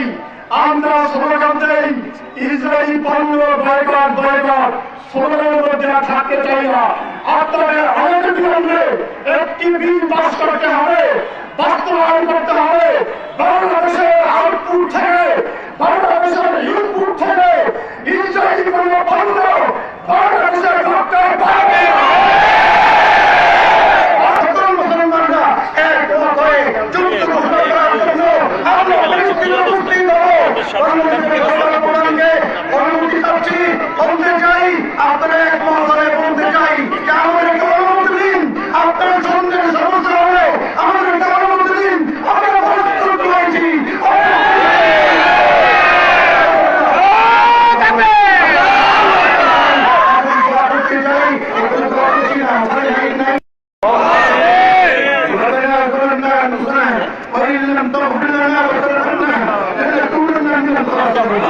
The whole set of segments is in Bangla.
চাই আমরা স্লোগান দেই, ইসরায়েলি পণ্য বয়কট বয়কট স্লোগানের মধ্যে আর থাকতে চাই না। আপনাদের অনেক বিলম্বে একটি বিল পাস করতে হবে, বাস্তবায়ন করতে হবে। বাংলাদেশের অনুমতি চাচ্ছি বলতে চাই আপনারা এক মহলে বলতে চাই যে আমাদেরকে অনুমতি দিন আপনার সন্দেহ সমস্যা হলে আমাদেরকে অনুমতি দিন আমরা প্রস্তুত রয়েছি করতে চাই একটু করছি না ওখানে নাই وإن لم تغفر لنا وترحمنا لنكونن Government.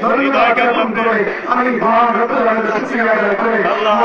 সকলে মন করে। আমি ভারত শুক্রিয়া করে। আল্লাহ